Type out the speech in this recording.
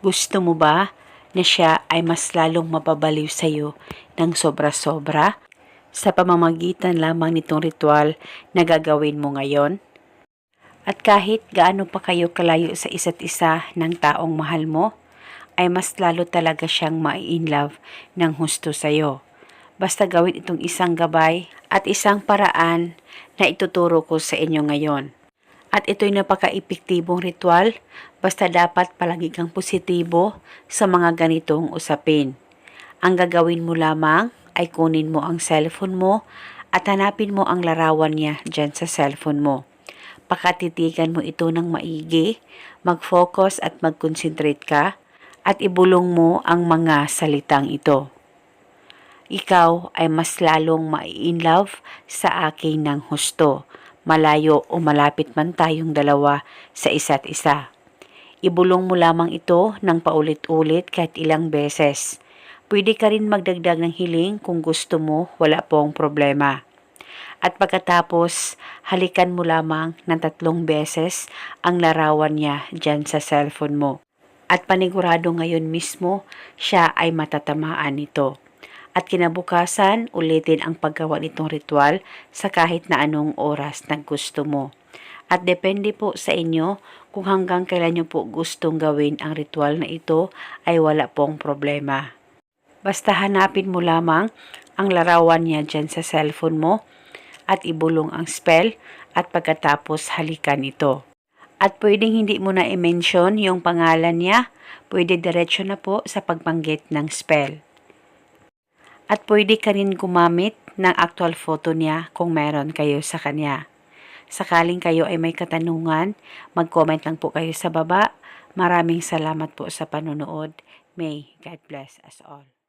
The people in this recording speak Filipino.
Gusto mo ba na siya ay mas lalong mapabaliw sa iyo ng sobra-sobra sa pamamagitan lamang nitong ritual na gagawin mo ngayon? At kahit gaano pa kayo kalayo sa isa't isa ng taong mahal mo, ay mas lalo talaga siyang ma-in love ng husto sa iyo. Basta gawin itong isang gabay at isang paraan na ituturo ko sa inyo ngayon. At ito'y napaka-epektibong ritual, basta dapat palagi kang positibo sa mga ganitong usapin. Ang gagawin mo lamang ay kunin mo ang cellphone mo at hanapin mo ang larawan niya dyan sa cellphone mo. Pakatitigan mo ito ng maigi, mag-focus at mag-concentrate ka at ibulong mo ang mga salitang ito. Ikaw ay mas lalong mai-in love sa akin ng husto, malayo o malapit man tayong dalawa sa isa't isa. Ibulong mo lamang ito ng paulit-ulit kahit ilang beses. Pwede ka rin magdagdag ng hiling kung gusto mo, wala pong problema. At pagkatapos, halikan mo lamang ng tatlong beses ang larawan niya dyan sa cellphone mo. At panigurado ngayon mismo, siya ay matatamaan nito. At kinabukasan, ulitin ang paggawa nitong ritual sa kahit na anong oras na gusto mo. At depende po sa inyo kung hanggang kailan nyo po gustong gawin ang ritual na ito ay wala pong problema. Basta hanapin mo lamang ang larawan niya dyan sa cellphone mo at ibulong ang spell at pagkatapos halikan ito. At pwedeng hindi mo na i-mention yung pangalan niya, pwede diretso na po sa pagbanggit ng spell. At pwede ka rin gumamit ng actual photo niya kung meron kayo sa kanya. Sakaling kayo ay may katanungan, mag-comment lang po kayo sa baba. Maraming salamat po sa panonood. May God bless us all.